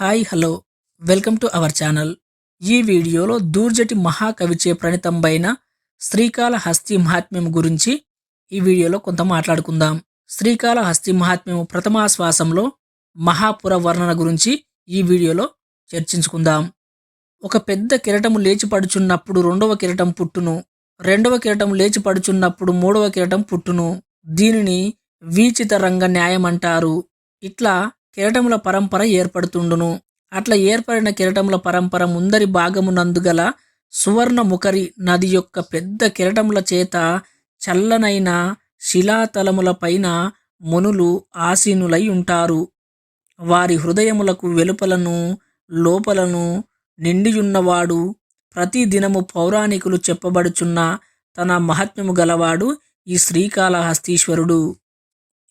Hi hello. Welcome to our channel. ఈ వీడియోలో దూర్జటి మహాకవిచే ప్రణితంబైన శ్రీకాళహస్తి మహాత్మ్యం గురించి ఈ వీడియోలో కొంత మాట్లాడుకుందాం. శ్రీకాళహస్తి మహాత్మ్యం ప్రథమాశ్వాసంలో మహాపుర వర్ణన గురించి ఈ వీడియోలో చర్చించుకుందాం. ఒక పెద్ద కిరటము లేచి పడుచున్నప్పుడు రెండవ కిరటం పుట్టును రెండవ కిరటం లేచి పడుచున్నప్పుడు మూడవ కిరటం పుట్టును. దీనిని వీచిత రంగ న్యాయం అంటారు ఇట్లా కిరటముల పరంపర ఏర్పడుతుండును. అట్లా ఏర్పడిన కిరటముల పరంపర ముందరి భాగమునందుగల సువర్ణ ముఖరి నది యొక్క పెద్ద కిరటముల చేత చల్లనైన శిలాతలముల పైన మునులు ఆసీనులై ఉంటారు. వారి హృదయములకు వెలుపలను లోపలను నిండియున్నవాడు ప్రతి దినము పౌరాణికులు చెప్పబడుచున్న తన మహాత్మ్యము గలవాడు ఈ శ్రీకాళహస్తీశ్వరుడు.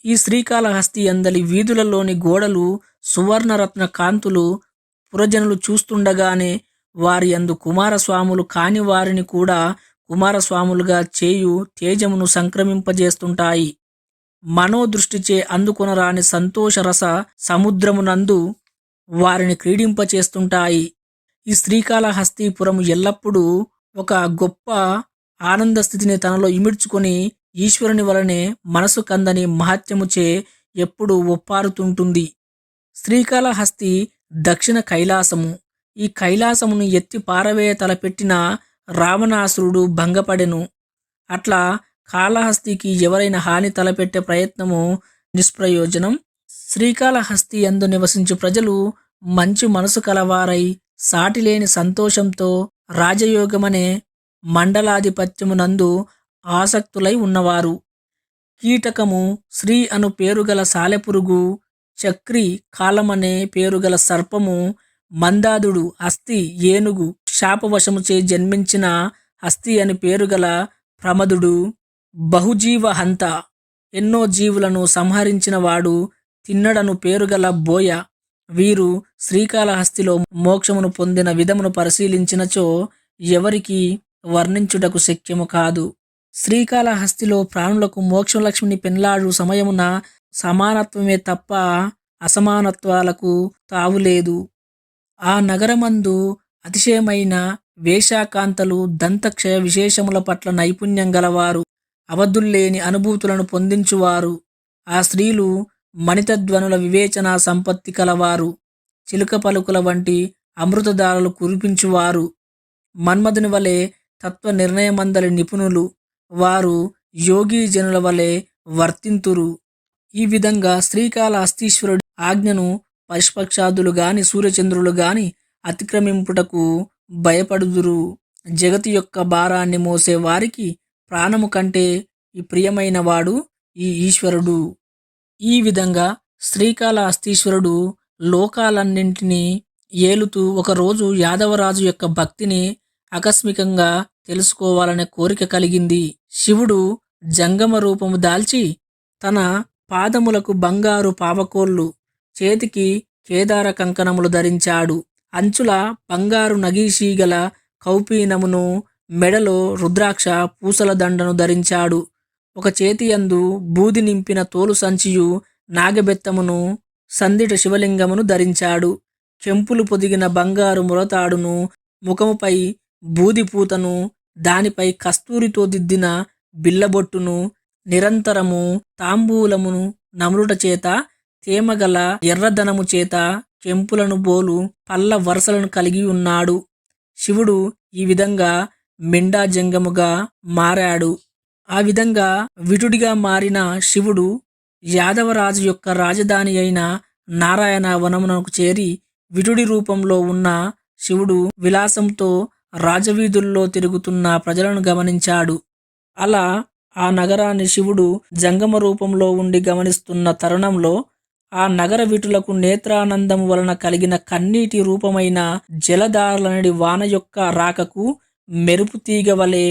ఈ శ్రీకాళహస్తి అందలి వీధులలోని గోడలు సువర్ణరత్న కాంతులు పురజనులు చూస్తుండగానే వారి అందు కుమారస్వాములు కాని వారిని కూడా కుమారస్వాములుగా చేయు తేజమును సంక్రమింపజేస్తుంటాయి. మనోదృష్టిచే అందుకొనరాని సంతోషరస సముద్రమునందు వారిని క్రీడింపచేస్తుంటాయి. ఈ శ్రీకాళహస్తీపురము ఎల్లప్పుడూ ఒక గొప్ప ఆనంద స్థితిని తనలో ఇమిడ్చుకొని ఈశ్వరుని వలనే మనసు కందని మహత్యముచే ఎప్పుడు ఒప్పారుతుంటుంది. శ్రీకాళహస్తి దక్షిణ కైలాసము. ఈ కైలాసమును ఎత్తి పారవేయ తలపెట్టిన రావణాసురుడు భంగపడెను. అట్లా కాళహస్తికి ఎవరైనా హాని తలపెట్టే ప్రయత్నము నిష్ప్రయోజనం. శ్రీకాళహస్తి అందు నివసించు ప్రజలు మంచి మనసు కలవారై సాటిలేని సంతోషంతో రాజయోగమనే మండలాధిపత్యమునందు ఆసక్తులై ఉన్నవారు. కీటకము శ్రీ అను పేరుగల సాలెపురుగు చక్రి కాలమనే పేరుగల సర్పము మందాదుడు అస్థి ఏనుగు శాపవశముచే జన్మించిన హస్తి అని పేరుగల ప్రమదుడు బహుజీవ హంత ఎన్నో జీవులను సంహరించినవాడు తిన్నడను పేరుగల బోయ. వీరు శ్రీకాళహస్తిలో మోక్షమును పొందిన విధమును పరిశీలించినచో ఎవరికి వర్ణించుటకు శక్యము కాదు. శ్రీకాళహస్తిలో ప్రాణులకు మోక్షలక్ష్మిని పెన్లాడు సమయమున సమానత్వమే తప్ప అసమానత్వాలకు తావులేదు. ఆ నగరమందు అతిశయమైన వేషాకాంతలు దంతక్షయ విశేషముల పట్ల నైపుణ్యం గలవారు అవధుల్లేని అనుభూతులను పొందించువారు. ఆ స్త్రీలు మణితధ్వనుల వివేచన సంపత్తి కలవారు చిలుక పలుకుల వంటి అమృతధారలు కురిపించువారు. మన్మధుని వలె తత్వ నిర్ణయమందలి నిపుణులు. వారు యోగి జనుల వలె వర్తింతురు. ఈ విధంగా శ్రీకాళహస్తీశ్వరుడు ఆజ్ఞను పశుపక్షాదులు గాని సూర్యచంద్రులు గాని అతిక్రమింపుటకు భయపడుదురు. జగతి యొక్క భారాన్ని మోసే వారికి ప్రాణము కంటే ఈ ప్రియమైనవాడు ఈ ఈశ్వరుడు. ఈ విధంగా శ్రీకాళహస్తీశ్వరుడు లోకాలన్నింటినీ ఏలుతూ ఒకరోజు యాదవరాజు యొక్క భక్తిని ఆకస్మికంగా తెలుసుకోవాలనే కోరిక కలిగింది. శివుడు జంగమ రూపము దాల్చి తన పాదములకు బంగారు పావకోళ్ళు చేతికి కేదార కంకణములు ధరించాడు. అంచుల బంగారు నగీషీగల కౌపీనమును మెడలో రుద్రాక్ష పూసల దండను ధరించాడు. ఒక చేతి యందు బూది నింపిన తోలు సంచియు నాగబెత్తమును సందిట శివలింగమును ధరించాడు. చెంపులు పొదిగిన బంగారు మురతాడును ముఖముపై బూదిపూతను దానిపై కస్తూరితో దిద్దిన బిల్లబొట్టును నిరంతరము తాంబూలమును నములుట చేత తేమగల ఎర్రదనము చేత చెంపులను బోలు పల్ల వరసలను కలిగి ఉన్నాడు. శివుడు ఈ విధంగా మెండా జంగముగా మారాడు. ఆ విధంగా విటుడిగా మారిన శివుడు యాదవరాజు యొక్క రాజధాని అయిన నారాయణ వనమునకు చేరి విటుడి రూపంలో ఉన్న శివుడు విలాసంతో రాజవీధుల్లో తిరుగుతున్న ప్రజలను గమనించాడు. అలా ఆ నగరాన్ని శివుడు జంగమ రూపంలో ఉండి గమనిస్తున్న తరుణంలో ఆ నగర విటులకు నేత్రానందం వలన కలిగిన కన్నీటి రూపమైన జలధారలనడి వాన యొక్క రాకకు మెరుపు తీగ వలె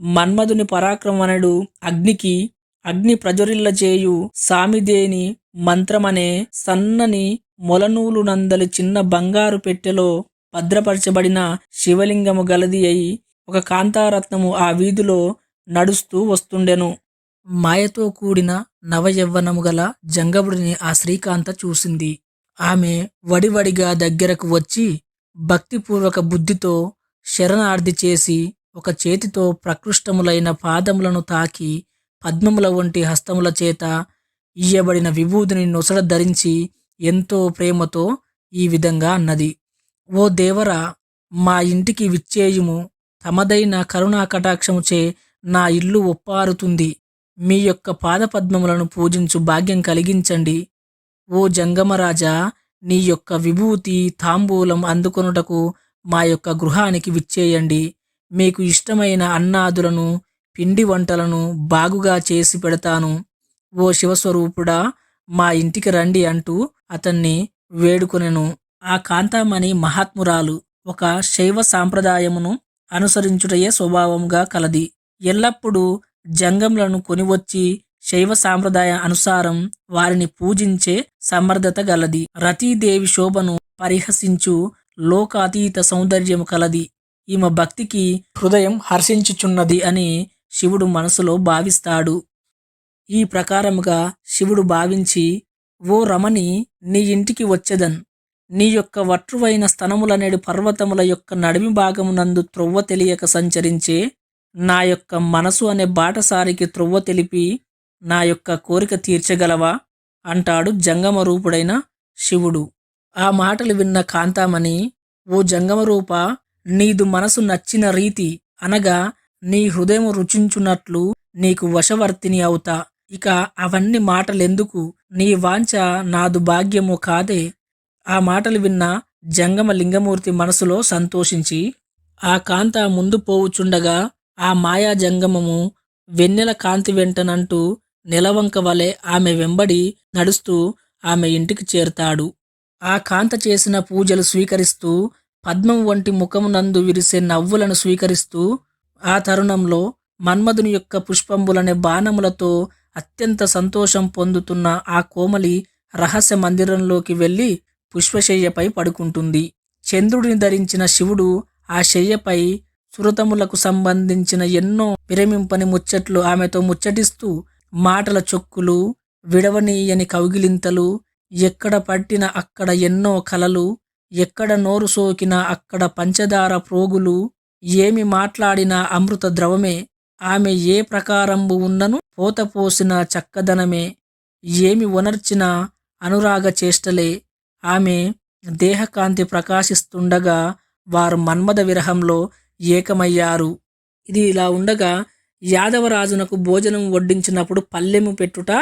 మన్మధుని పరాక్రమణుడు అగ్నికి అగ్ని ప్రజ్వరిల్లజేయు సామిదేని మంత్రమనే సన్నని మొలనూలు నందలి చిన్న బంగారు పెట్టెలో భద్రపరచబడిన శివలింగము గలది అయి ఒక కాంతారత్నము ఆ వీధిలో నడుస్తూ వస్తుండెను. మాయతో కూడిన నవయవ్వనము గల జంగముడిని ఆ శ్రీకాంత చూసింది. ఆమె వడివడిగా దగ్గరకు వచ్చి భక్తిపూర్వక బుద్ధితో శరణార్థి చేసి ఒక చేతితో ప్రకృష్టములైన పాదములను తాకి పద్మముల వంటి హస్తముల చేత ఇయ్యబడిన విభూతిని నొసడ ధరించి ఎంతో ప్రేమతో ఈ విధంగా అన్నది. ఓ దేవరా మా ఇంటికి విచ్చేయుము. తమదైన కరుణా కటాక్షముచే నా ఇల్లు ఒప్పారుతుంది. మీ యొక్క పాదపద్మములను పూజించు భాగ్యం కలిగించండి. ఓ జంగమరాజా నీ యొక్క విభూతి తాంబూలం అందుకొనుటకు మా యొక్క గృహానికి విచ్చేయండి. మీకు ఇష్టమైన అన్నాదులను పిండి వంటలను బాగుగా చేసి పెడతాను. ఓ శివస్వరూపుడా మా ఇంటికి రండి అంటూ అతన్ని వేడుకొనెను. ఆ కాంతామణి మహాత్మురాలు ఒక శైవ సాంప్రదాయమును అనుసరించుటయే స్వభావంగా కలది. ఎల్లప్పుడూ జంగంలను కొనివచ్చి శైవ సాంప్రదాయ అనుసారం వారిని పూజించే సమర్థత గలది. రతీదేవి శోభను పరిహసించు లోకాతీత సౌందర్యము కలది. ఈమె భక్తికి హృదయం హర్షించుచున్నది అని శివుడు మనసులో భావిస్తాడు. ఈ ప్రకారముగా శివుడు భావించి ఓ రమణి నీ ఇంటికి వచ్చేదన్. నీ యొక్క వట్రువైన స్తనములనేడు పర్వతముల యొక్క నడిమి భాగమునందు త్రొవ్వ తెలియక సంచరించే నా యొక్క మనసు అనే బాటసారికి త్రొవ్వ తెలిపి నా యొక్క కోరిక తీర్చగలవా? అంటాడు జంగమ రూపుడైన శివుడు. ఆ మాటలు విన్న కాంతామణి ఓ జంగమరూప నీదు మనసు నచ్చిన రీతి అనగా నీ హృదయం రుచించున్నట్లు నీకు వశవర్తిని అవుతా. ఇక అవన్నీ మాటలెందుకు? నీ వాంఛ నాదు భాగ్యము కాదే. ఆ మాటలు విన్న జంగమ లింగమూర్తి మనసులో సంతోషించి ఆ కాంత ముందు పోవుచుండగా ఆ మాయా జంగమము వెన్నెల కాంతి వెంటనంటూ నిలవంక వలె ఆమె వెంబడి నడుస్తూ ఆమె ఇంటికి చేరుతాడు. ఆ కాంత చేసిన పూజలు స్వీకరిస్తూ పద్మం వంటి ముఖమునందు విరిసే నవ్వులను స్వీకరిస్తూ ఆ తరుణంలో మన్మధుని యొక్క పుష్పంబులనే బాణములతో అత్యంత సంతోషం పొందుతున్న ఆ కోమలి రహస్య మందిరంలోకి వెళ్ళి పుష్పశయ్యపై పడుకుంటుంది. చంద్రుడిని ధరించిన శివుడు ఆ శయ్యపై సురతములకు సంబంధించిన ఎన్నో విరమింపని ముచ్చట్లు ఆమెతో ముచ్చటిస్తూ మాటల చొక్కులు విడవనీయని కౌగిలింతలు ఎక్కడ పట్టిన అక్కడ ఎన్నో కలలు ఎక్కడ నోరు సోకినా అక్కడ పంచదార ప్రోగులు ఏమి మాట్లాడినా అమృత ద్రవమే ఆమె ఏ ప్రకారంబు ఉన్నను పోతపోసిన చక్కదనమే ఏమి వనర్చిన అనురాగ చేష్టలే ఆమె దేహకాంతి ప్రకాశిస్తుండగా వారు మన్మద విరహంలో ఏకమయ్యారు. ఇది ఇలా ఉండగా యాదవరాజునకు భోజనం వడ్డించినప్పుడు పల్లెము పెట్టుట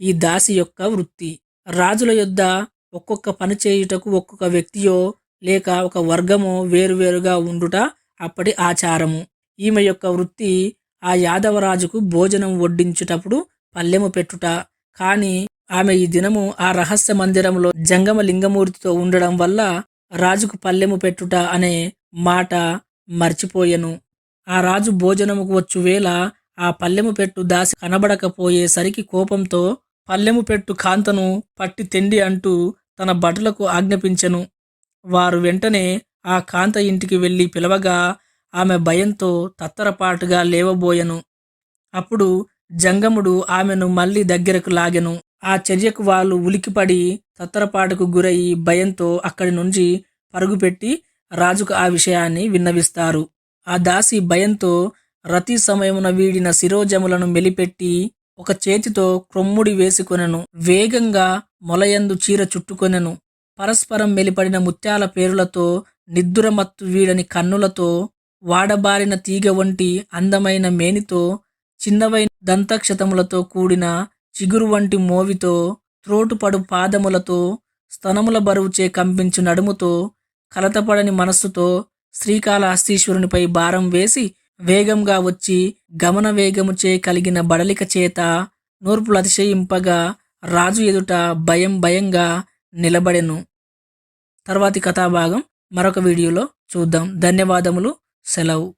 ఈ దాసి యొక్క వృత్తి. రాజుల యొద్ద ఒక్కొక్క పని చేయుటకు ఒక్కొక్క వ్యక్తియో లేక ఒక వర్గమో వేరువేరుగా ఉండుట అప్పటి ఆచారము. ఈమె యొక్క వృత్తి ఆ యాదవరాజుకు భోజనం వడ్డించుటప్పుడు పల్లెము పెట్టుట. కానీ ఆమె ఈ దినము ఆ రహస్య మందిరంలో జంగమ లింగమూర్తితో ఉండడం వల్ల రాజుకు పల్లెము పెట్టుట అనే మాట మర్చిపోయెను. ఆ రాజు భోజనముకు వచ్చు వేళ ఆ పల్లెము పెట్టు దాసి కనబడకపోయేసరికి కోపంతో పల్లెము పెట్టు కాంతను పట్టి తెండి అంటూ తన భటులకు ఆజ్ఞాపించెను. వారు వెంటనే ఆ కాంత ఇంటికి వెళ్ళి పిలవగా ఆమె భయంతో తత్తరపాటుగా లేవబోయెను. అప్పుడు జంగముడు ఆమెను మళ్ళీ దగ్గరకు లాగెను. ఆ చర్యకు వాళ్ళు ఉలికిపడి తత్తరపాటుకు గురయ్యి భయంతో అక్కడి నుంచి పరుగుపెట్టి రాజుకు ఆ విషయాన్ని విన్నవిస్తారు. ఆ దాసి భయంతో రతి సమయమున వీడిన శిరోజములను మెలిపెట్టి ఒక చేతితో క్రొమ్ముడి వేసుకొనెను వేగంగా మొలయందు చీర చుట్టుకొనెను. పరస్పరం మెలిపడిన ముత్యాల పేరులతో నిద్దురమత్తు వీడని కన్నులతో వాడబారిన తీగ వంటి అందమైన మేనితో చిన్నవైన దంతక్షతములతో కూడిన చిగురు వంటి మోవితో త్రోటుపడు పాదములతో స్తనముల బరువుచే కంపించు నడుముతో కలతపడని మనస్సుతో శ్రీకాళహస్తీశ్వరునిపై భారం వేసి వేగంగా వచ్చి గమన వేగముచే కలిగిన బడలిక చేత నూర్పులు అతిశయింపగా రాజు ఎదుట భయం భయంగా నిలబడెను. తర్వాతి కథాభాగం మరొక వీడియోలో చూద్దాం. ధన్యవాదములు. సెలవు.